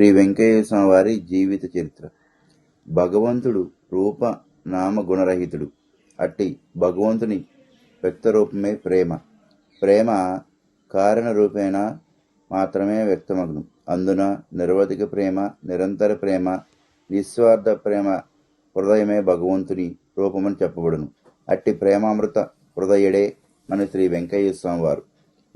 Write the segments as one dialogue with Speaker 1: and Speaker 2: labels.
Speaker 1: శ్రీ వెంకయ్య స్వామి వారి జీవిత చరిత్ర. భగవంతుడు రూప నామ గుణరహితుడు. అట్టి భగవంతుని వ్యక్తరూపమే ప్రేమ. ప్రేమ కారణ రూపేణ మాత్రమే వ్యక్తమగును. అందున నిరవధిక ప్రేమ నిరంతర ప్రేమ నిస్వార్థ ప్రేమ హృదయమే భగవంతుని రూపమని చెప్పబడును. అట్టి ప్రేమామృత హృదయుడే మన శ్రీ వెంకయ్య స్వామి వారు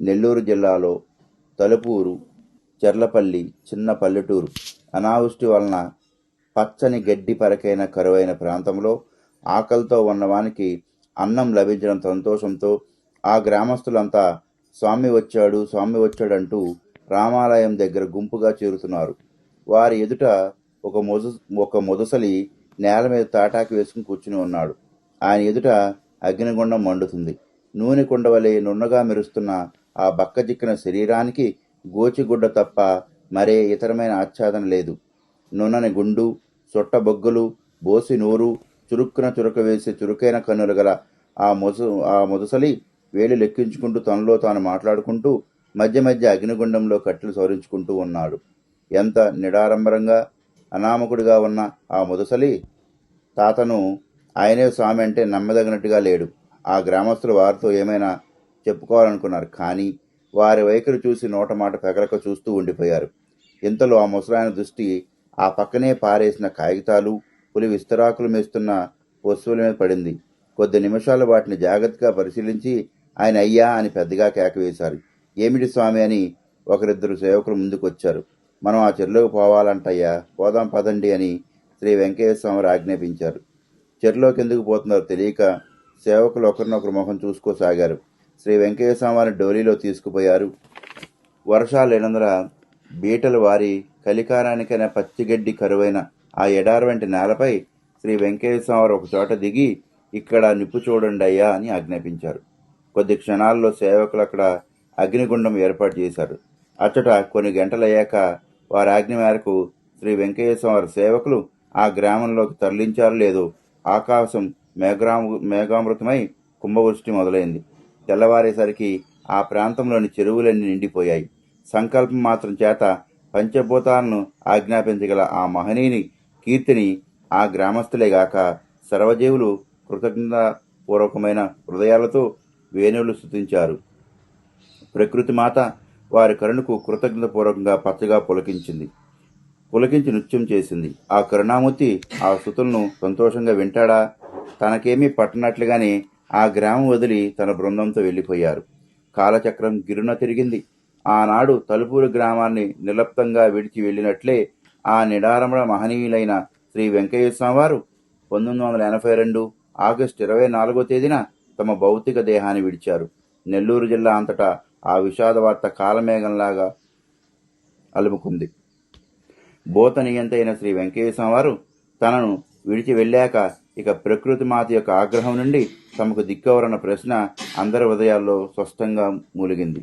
Speaker 1: నెల్లూరు జిల్లాలో తలుపూరు చెర్లపల్లి చిన్న పల్లెటూరు. అనావృష్టి వలన పచ్చని గడ్డి పరకైన కరువైన ప్రాంతంలో ఆకలితో ఉన్నవానికి అన్నం లభించడం సంతోషంతో ఆ గ్రామస్తులంతా స్వామి వచ్చాడు స్వామి వచ్చాడంటూ రామాలయం దగ్గర గుంపుగా చేరుతున్నారు. వారి ఎదుట ఒక మొద ఒక మొదసలి నేల మీద తాటాకి వేసుకుని కూర్చుని ఉన్నాడు. ఆయన ఎదుట అగ్నిగుండం మండుతుంది. నూనె కుండవలే నున్నగా మెరుస్తున్న ఆ బక్కజిక్కిన శరీరానికి గోచిగుడ్డ తప్ప మరే ఇతరమైన ఆచ్ఛాదన లేదు. నున్నని గుండు సొట్ట బొగ్గులు బోసి నూరు చురుక్కున చురుక వేసే చురుకైన కన్నులు గల ఆ మొసు ఆ మొదసలి వేలు లెక్కించుకుంటూ తనలో తాను మాట్లాడుకుంటూ మధ్య మధ్య అగ్నిగుండంలో కట్టెలు సవరించుకుంటూ ఉన్నాడు. ఎంత నిడారంభరంగా అనామకుడిగా ఉన్న ఆ ముదసలి తాతను ఆయనే స్వామి అంటే నమ్మదగినట్టుగా లేడు. ఆ గ్రామస్తులు వారితో ఏమైనా చెప్పుకోవాలనుకున్నారు. కానీ వారి వైఖరి చూసి నోటమాట పెగలక చూస్తూ ఉండిపోయారు. ఇంతలో ఆ ముసలాయన దృష్టి ఆ పక్కనే పారేసిన కాగితాలు పులి విస్తరాకులు మేస్తున్న వస్తువుల మీద పడింది. కొద్ది నిమిషాలు వాటిని జాగ్రత్తగా పరిశీలించి ఆయన అయ్యా అని పెద్దగా కేకవేశారు ఏమిటి స్వామి అని ఒకరిద్దరు సేవకులు ముందుకొచ్చారు. మనం ఆ చెరువులోకి పోవాలంటయ్యా పోదాం పదండి అని శ్రీ వెంకయ్య స్వామి ఆజ్ఞాపించారు. చెరువులోకి ఎందుకు పోతున్నారో తెలియక సేవకులు ఒకరినొకరు మొహం చూసుకోసాగారు. శ్రీ వెంకయ్య డోలీలో తీసుకుపోయారు. వర్షాలు లేనందున బీటలు వారి కలికారానికైనా పచ్చిగడ్డి కరువైన ఆ ఎడారి వంటి నేలపై శ్రీ వెంకయ్య ఒక చోట దిగి ఇక్కడ నిప్పు చూడండి అయ్యా అని ఆజ్ఞాపించారు. కొద్ది క్షణాల్లో సేవకులు అక్కడ అగ్నిగుండం ఏర్పాటు చేశారు. అచ్చట కొన్ని గంటలయ్యాక వారి ఆజ్ఞ మేరకు శ్రీ వెంకటేశ్వర సేవకులు ఆ గ్రామంలోకి తరలించారు లేదో ఆకాశం మేఘామ మేఘామృతమై కుంభవృష్టి మొదలైంది. తెల్లవారేసరికి ఆ ప్రాంతంలోని చెరువులన్నీ నిండిపోయాయి. సంకల్పం మాత్రం చేత పంచభూతాలను ఆజ్ఞాపించగల ఆ మహనీయుని కీర్తిని ఆ గ్రామస్తులేగాక సర్వజీవులు కృతజ్ఞతాపూర్వకమైన హృదయాలతో వేణువులు స్థుతించారు ప్రకృతి మాత వారి కరుణకు కృతజ్ఞతపూర్వకంగా పచ్చగా పులకించింది. పులకించి నృత్యం చేసింది. ఆ కరుణామూర్తి ఆ స్థుతులను సంతోషంగా వింటాడా? తనకేమీ పట్టనట్లుగానే ఆ గ్రామం వదిలి తన బృందంతో వెళ్ళిపోయారు. కాలచక్రం గిరున తిరిగింది. ఆనాడు తలుపూరు గ్రామాన్ని నిలప్తంగా విడిచి వెళ్ళినట్లే ఆ నిడారమణ మహనీయులైన శ్రీ వెంకయ్య వారు పంతొమ్మిది వందల ఎనభై రెండు ఆగస్టు ఇరవై నాలుగో తేదీన తమ భౌతిక దేహాన్ని విడిచారు. నెల్లూరు జిల్లా అంతటా ఆ విషాద వార్త కాలమేఘంలాగా అలుముకుంది. భూత నియంతైన శ్రీ వెంకటేశ్వర వారు తనను విడిచి వెళ్ళాక ఇక ప్రకృతి మాత యొక్క ఆగ్రహం నుండి తమకు దిక్కవరన్న ప్రశ్న అందరి హృదయాల్లో స్పష్టంగా మూలిగింది.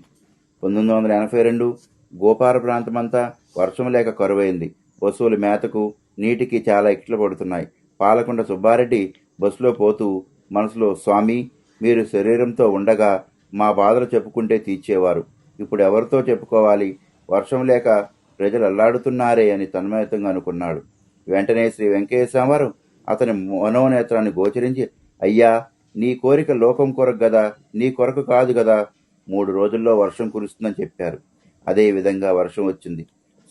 Speaker 1: పంతొమ్మిది వందల ఎనభై రెండు గోపార ప్రాంతమంతా వర్షం లేక కరువైంది. పశువుల మేతకు నీటికి చాలా ఇట్లు పడుతున్నాయి. పాలకొండ సుబ్బారెడ్డి బస్సులో పోతూ మనసులో స్వామి మీరు శరీరంతో ఉండగా మా బాధలు చెప్పుకుంటే తీర్చేవారు. ఇప్పుడు ఎవరితో చెప్పుకోవాలి? వర్షం లేక ప్రజలు అల్లాడుతున్నారే అని తన్మయతంగా అనుకున్నాడు. వెంటనే శ్రీ వెంకటేశ్వర అతని మనోనేత్రాన్ని గోచరించి అయ్యా నీ కోరిక లోకం కొరకు గదా నీ కొరకు కాదు గదా మూడు రోజుల్లో వర్షం కురుస్తుందని చెప్పారు. అదే విధంగా వర్షం వచ్చింది.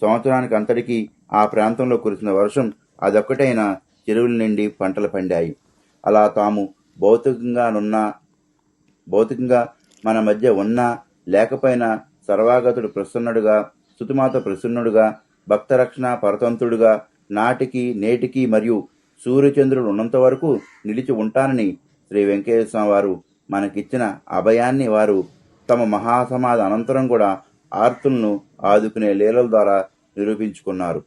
Speaker 1: సంవత్సరానికి అంతటికీ ఆ ప్రాంతంలో కురిసిన వర్షం అదొక్కటైన చెరువుల నుండి పంటలు పండాయి. అలా తాము భౌతికంగానున్నా భౌతికంగా మన మధ్య ఉన్నా లేకపోయినా సర్వాగతుడు ప్రసన్నుడుగా సుతుమాత ప్రసన్నుడుగా భక్తరక్షణ పరతంతుడుగా నాటికి నేటికి మరియు సూర్యచంద్రుడు ఉన్నంత వరకు నిలిచి ఉంటానని శ్రీ వెంకటేశ్వర వారు మనకిచ్చిన అభయాన్ని వారు తమ మహాసమాధి అనంతరం కూడా ఆర్తులను ఆదుకునే లీలల ద్వారా నిరూపించుకున్నారు.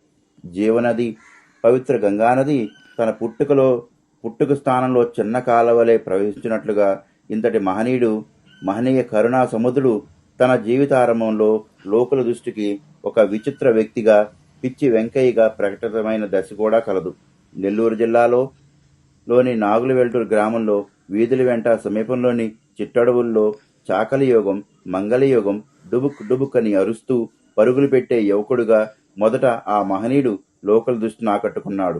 Speaker 1: జీవనది పవిత్ర గంగానది తన పుట్టుకలో పుట్టుక స్థానంలో చిన్న కాలవలే ప్రవహించినట్లుగా ఇంతటి మహనీయుడు మహనీయ కరుణా సముద్రుడు తన జీవితారంభంలో లోకుల దృష్టికి ఒక విచిత్ర వ్యక్తిగా పిచ్చి వెంకయ్యగా ప్రకటితమైన దశ కూడా కలదు. నెల్లూరు జిల్లాలో లోని నాగులవెల్టూరు గ్రామంలో వీధుల వెంట సమీపంలోని చిట్టడవుల్లో చాకలియోగం మంగళయోగం డుబుక్ డుబుక్ అని అరుస్తూ పరుగులు పెట్టే యువకుడుగా మొదట ఆ మహనీయుడు లోకల దృష్టిని ఆకట్టుకున్నాడు.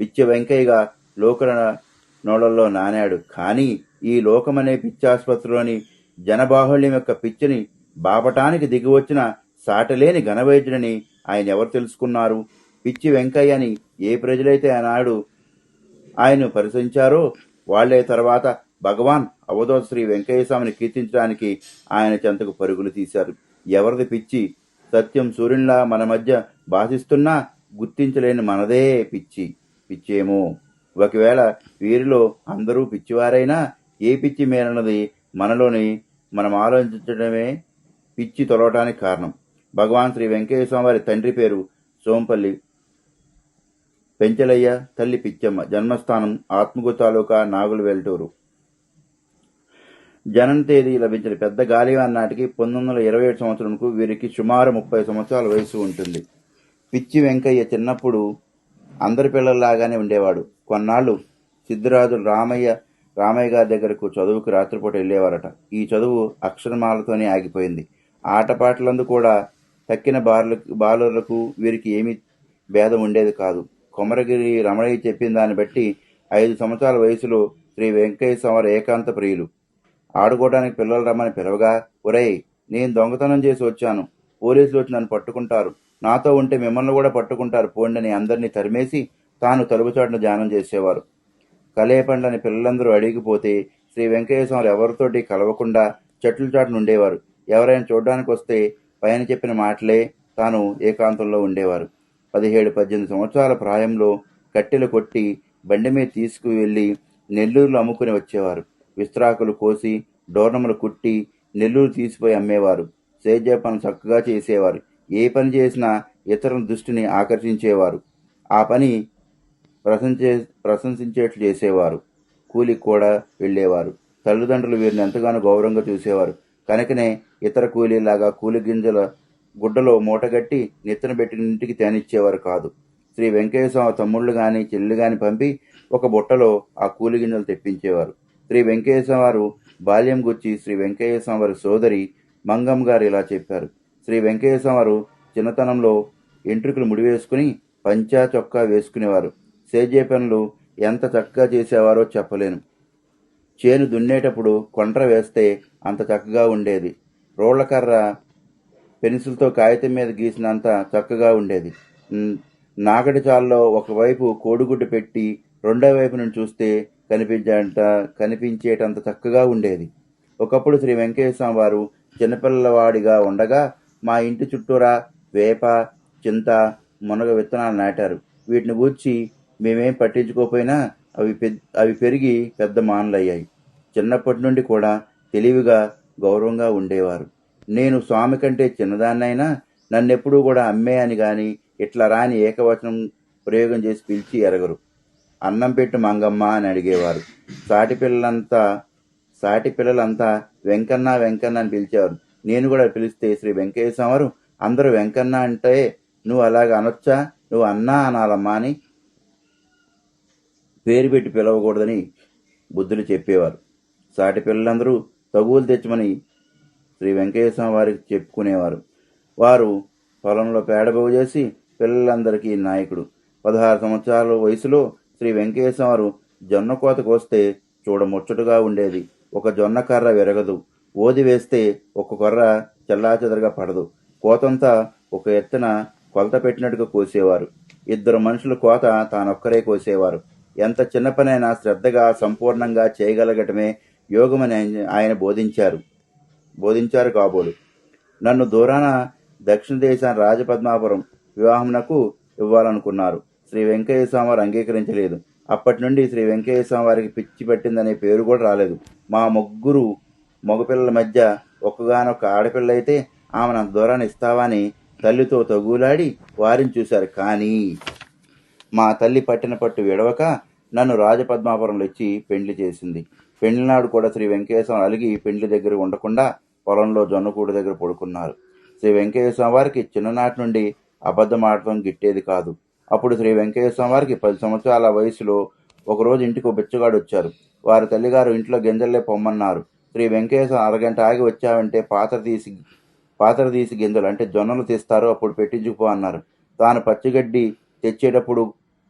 Speaker 1: పిచ్చి వెంకయ్యగా లోకల నోళల్లో నానాడు. కానీ ఈ లోకమనే పిచ్చాసుపత్రిలోని జనబాహుళ్యం యొక్క పిచ్చిని బాపటానికి దిగివచ్చిన సాటలేని ఘనవైద్యుడని ఆయన ఎవరు తెలుసుకున్నారు? పిచ్చి వెంకయ్య అని ఏ ప్రజలైతే ఆనాడు ఆయన్ను పరిశీలించారో వాళ్ళే తర్వాత భగవాన్ అవధూత శ్రీ వెంకయ్యస్వామిని కీర్తించడానికి ఆయన చెంతకు పరుగులు తీశారు. ఎవరిది పిచ్చి? సత్యం సూర్యునిలా మన మధ్య భాషిస్తున్నా గుర్తించలేని మనదే పిచ్చి. పిచ్చేమో? ఒకవేళ వీరిలో అందరూ పిచ్చివారైనా ఏ పిచ్చి మేరన్నది మనలోని మనం ఆలోచించడమే పిచ్చి తొలగటానికి కారణం. భగవాన్ శ్రీ వెంకయ్య వారి తండ్రి పేరు సోంపల్లి పెంచలయ్య తల్లి పిచ్చమ్మ జన్మస్థానం ఆత్మగు తాలూకా నాగుల వెల్టూరు. జనన తేదీ లభించిన పెద్ద గాలివాన్ నాటికి పంతొమ్మిది వందల ఇరవై ఏడు సంవత్సరంకు వీరికి సుమారు ముప్పై సంవత్సరాల వయసు ఉంటుంది. పిచ్చి వెంకయ్య చిన్నప్పుడు అందరి పిల్లల్లాగానే ఉండేవాడు. కొన్నాళ్ళు సిద్ధరాజు రామయ్య రామయ్య గారి దగ్గరకు చదువుకు రాత్రిపూట వెళ్ళేవారట. ఈ చదువు అక్షరమాలతోనే ఆగిపోయింది. ఆటపాటలందు కూడా తక్కిన బాలు బాలులకు వీరికి ఏమీ భేదం ఉండేది కాదు. కొమరగిరి రమణయ్య చెప్పిన దాన్ని బట్టి ఐదు సంవత్సరాల వయసులో శ్రీ వెంకయ్య స్వామి ఏకాంత ప్రియులు. ఆడుకోవడానికి పిల్లలు రమ్మని పిలవగా ఒరేయ్ నేను దొంగతనం చేసి వచ్చాను. పోలీసులు వచ్చి నన్ను పట్టుకుంటారు. నాతో ఉంటే మిమ్మల్ని కూడా పట్టుకుంటారు. పోండని అందరినీ తరిమేసి తాను తలుపుచాటును ధ్యానం చేసేవారు. కలేపండ్లని పిల్లలందరూ అడిగిపోతే శ్రీ వెంకయ్య స్వామి ఎవరితోటి కలవకుండా చెట్లు చాటున ఉండేవారు. ఎవరైనా చూడడానికి వస్తే పైన చెప్పిన మాటలే తాను ఏకాంతంలో ఉండేవారు. పదిహేడు పద్దెనిమిది సంవత్సరాల ప్రాయంలో కట్టెలు కొట్టి బండి మీద తీసుకువెళ్ళి నెల్లూరులో అమ్ముకుని వచ్చేవారు. విస్త్రాకులు కోసి డోర్నములు కుట్టి నెల్లూరు తీసిపోయి అమ్మేవారు. సేద్య పని చక్కగా చేసేవారు. ఏ పని చేసినా ఇతరుల దృష్టిని ఆకర్షించేవారు. ఆ పని ప్రశంసే ప్రశంసించేట్లు చేసేవారు. కూలికి కూడా వెళ్ళేవారు. తల్లిదండ్రులు వీరిని ఎంతగానో గౌరవంగా చూసేవారు. కనుకనే ఇతర కూలీలాగా కూలి గింజల గుడ్డలో మూటగట్టి నెత్తిన పెట్టిన ఇంటికి తేనిచ్చేవారు కాదు. శ్రీ వెంకటేశ్వర తమ్ముళ్ళు గాని చెల్లెలు గాని పంపి ఒక బుట్టలో ఆ కూలి గింజలు తెప్పించేవారు. శ్రీ వెంకటేశ్వరవారు బాల్యం గుచ్చి శ్రీ వెంకయ్య సోదరి మంగమ్మ గారు ఇలా చెప్పారు. శ్రీ వెంకటేశ్వరవారు చిన్నతనంలో ఎంట్రుకలు ముడివేసుకుని పంచా చొక్కా వేసుకునేవారు. సేజే పనులు ఎంత చక్కగా చేసేవారో చెప్పలేను. చేను దున్నేటప్పుడు కొండ్ర వేస్తే అంత చక్కగా ఉండేది. రోళ్ళకర్ర పెన్సిల్తో కాగితం మీద గీసినంత చక్కగా ఉండేది. నాగడి చాల్లో ఒకవైపు కోడిగుడ్డు పెట్టి రెండో వైపు నుంచి చూస్తే కనిపించేంత కనిపించేటంత చక్కగా ఉండేది. ఒకప్పుడు శ్రీ వెంకటేశ్వర స్వామి వారు చిన్నపిల్లవాడిగా ఉండగా మా ఇంటి చుట్టూరా వేప చింత మునగ విత్తనాలు నాటారు. వీటిని గూర్చి మేమేం పట్టించుకోకపోయినా అవి పె అవి పెరిగి పెద్ద మానలయ్యాయి. చిన్నప్పటి నుండి కూడా తెలివిగా గౌరవంగా ఉండేవారు. నేను స్వామి కంటే చిన్నదాన్నైనా నన్నెప్పుడూ కూడా అమ్మే అని గాని ఇట్లా రాని ఏకవచనం ప్రయోగం చేసి పిలిచి ఎరగరు. అన్నం పెట్టు మంగమ్మ అని అడిగేవారు. సాటి పిల్లలంతా సాటి పిల్లలంతా వెంకన్న వెంకన్న అని పిలిచేవారు. నేను కూడా పిలిస్తే శ్రీ వెంకయ్య స్వామి అందరూ వెంకన్న అంటే నువ్వు అలాగ అనొచ్చా? నువ్వు అన్నా అనాలమ్మా అని పేరు పెట్టి పిలవకూడదని బుద్ధులు చెప్పేవారు. సాటి పిల్లలందరూ తగువులు తెచ్చమని శ్రీ వెంకటేశ్వర వారికి చెప్పుకునేవారు. వారు పొలంలో పేడబోగు చేసి పిల్లలందరికీ నాయకుడు. పదహారు సంవత్సరాల వయసులో శ్రీ వెంకయ్య వారు జొన్న కోత కోస్తే చూడముచ్చటగా ఉండేది. ఒక జొన్న కర్ర విరగదు. ఓది వేస్తే ఒక కర్ర చెల్లాచెదరగా పడదు. కోతంతా ఒక ఎత్తున కొలత పెట్టినట్టుగా కోసేవారు. ఇద్దరు మనుషుల కోత తానొక్కరే కోసేవారు. ఎంత చిన్న పనైనా శ్రద్ధగా సంపూర్ణంగా చేయగలగటమే యోగమని ఆయన బోధించారు. బోధించారు కాబోలు. నన్ను దూరాన దక్షిణ దేశాన రాజపద్మాపురం వివాహమునకు ఇవ్వాలనుకున్నారు. శ్రీ వెంకయ్య స్వామి వారు అంగీకరించలేదు. అప్పటి నుండి శ్రీ వెంకయ్య స్వామి వారికి పిచ్చి పట్టిందనే పేరు కూడా రాలేదు. మా ముగ్గురు మగపిల్లల మధ్య ఒక్కగానొక్క ఆడపిల్ల అయితే ఆమెను అంత దూరాన్ని ఇస్తావా అని తల్లితో తగులాడి వారిని చూశారు. కానీ మా తల్లి పట్టిన పట్టు విడవక నన్ను రాజపద్మాపురంలో ఇచ్చి పెండ్లి చేసింది. పెండ్లినాడు కూడా శ్రీ వెంకటేశ్వరం అలిగి పెండ్లి దగ్గర ఉండకుండా పొలంలో జొన్నకూడి దగ్గర పడుకున్నారు. శ్రీ వెంకటేశ్వరం వారికి చిన్ననాటి నుండి అబద్ధం ఆడటం గిట్టేది కాదు. అప్పుడు శ్రీ వెంకటేశ్వరం వారికి పది సంవత్సరాల వయసులో ఒకరోజు ఇంటికి బిచ్చగాడు వచ్చారు. వారి తల్లిగారు ఇంట్లో గింజల్లే పొమ్మన్నారు. శ్రీ వెంకటేశ్వరం అరగంట ఆగి వచ్చావంటే పాత్ర తీసి పాత్ర తీసి గింజలు అంటే జొన్నలు తీస్తారు అప్పుడు పెట్టించుకుపో అన్నారు. తాను పచ్చిగడ్డి తెచ్చేటప్పుడు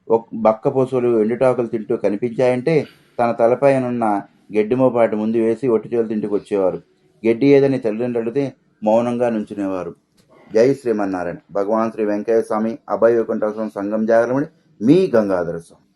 Speaker 1: ఒక బక్క పశువులు ఎండుటాకులు తింటూ కనిపించాయంటే తన తలపైనున్న గడ్డి మోపాటి ముందు వేసి ఒట్టిచేలు ఇంటికి వచ్చేవారు. గడ్డి ఏదని తల్లిదండ్రులు అడిగితే మౌనంగా నుంచునేవారు. జై శ్రీమన్నారాయణ. భగవాన్ శ్రీ వెంకయ్య స్వామి అభయ వైకుంఠ సంఘం జాగరమణి మీ గంగాధర స్వామి.